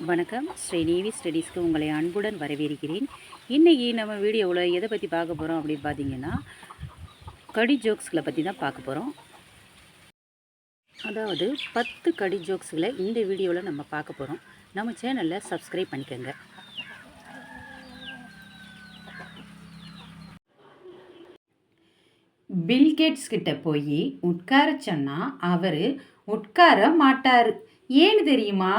வணக்கம். ஸ்ரீநீவி ஸ்டடீஸ்க்கு உங்களை அன்புடன் வரவேற்கிறேன். இன்றைக்கி நம்ம வீடியோவில் எதை பற்றி பார்க்க போகிறோம் அப்படின்னு பார்த்தீங்கன்னா கடி ஜோக்ஸ்களை பற்றி தான் பார்க்க போகிறோம் அதாவது பத்து கடி ஜோக்ஸ்களை இந்த வீடியோவில் நம்ம பார்க்க போகிறோம் நம்ம சேனலில் சப்ஸ்கிரைப் பண்ணிக்கோங்க. பில்கேட்ஸ் கிட்ட போய் உட்கார சொன்னால் அவர் உட்கார மாட்டார். ஏன்னு தெரியுமா?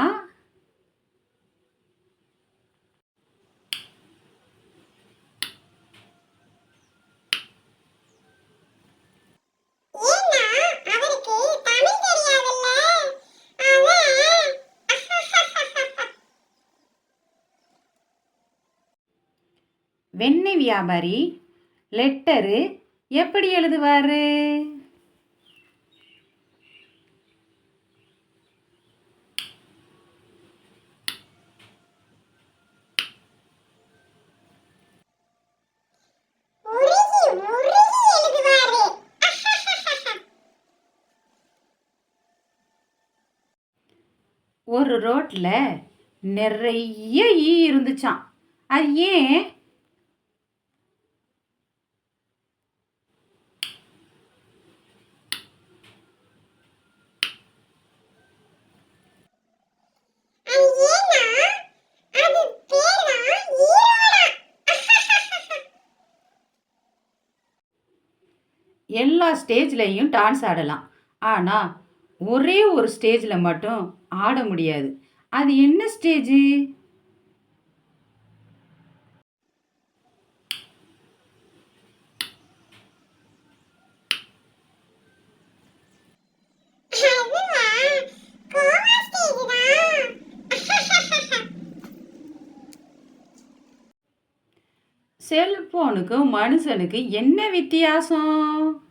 வெண்ணெய் வியாபாரி லெட்டரு எப்படி எழுதுவாரு? ஒரு ரோட்டில் நிறைய ஈ இருந்துச்சாம். அது ஏன் அது ஏன்னா அது பேர் தான் ஈரோடா எல்லா ஸ்டேஜ்லேயும் டான்ஸ் ஆடலாம். ஆனால் ஒரே ஒரு ஸ்டேஜில் மட்டும் ஆட முடியாது. அது என்ன ஸ்டேஜு செல்போனுக்கும் மனுஷனுக்கு என்ன வித்தியாசம்?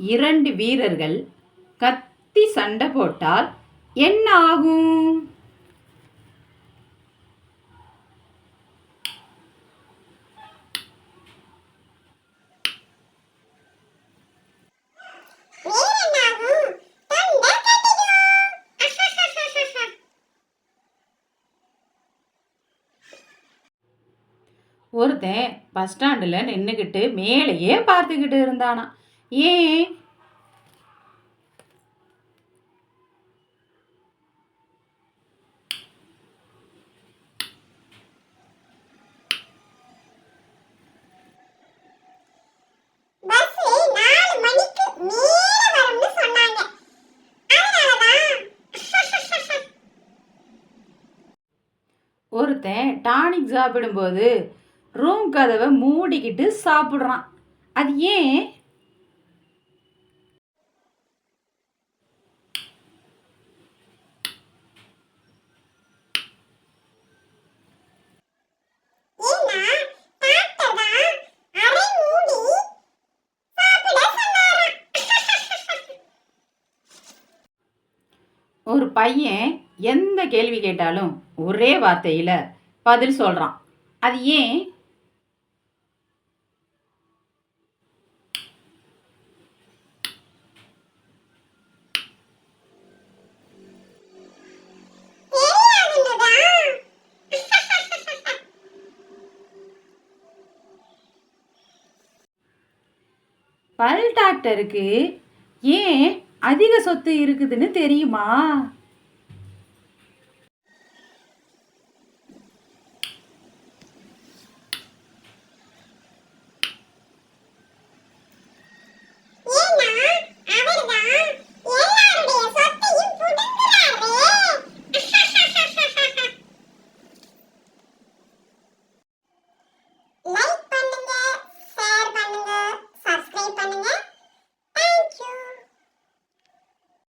இரண்டு வீரர்கள் கத்தி சண்டை போட்டால் என்ன ஆகும்? ஒருத்தன் பஸ் ஸ்டாண்டில் நின்றுக்கிட்டு மேலேயே பார்த்துக்கிட்டு இருந்தானா ஏன்? ஒருத்தன் டானிக் சாப்பிடும்போது ரூம் கதவை மூடிக்கிட்டு சாப்பிட்றான். அது ஏன்? ஒரு பையன் எந்த கேள்வி கேட்டாலும் ஒரே வார்த்தையில் பதில் சொல்கிறான் அது ஏன்? பல் டாக்டருக்கு ஏன் அதிக சொத்து இருக்குதுன்னு தெரியுமா?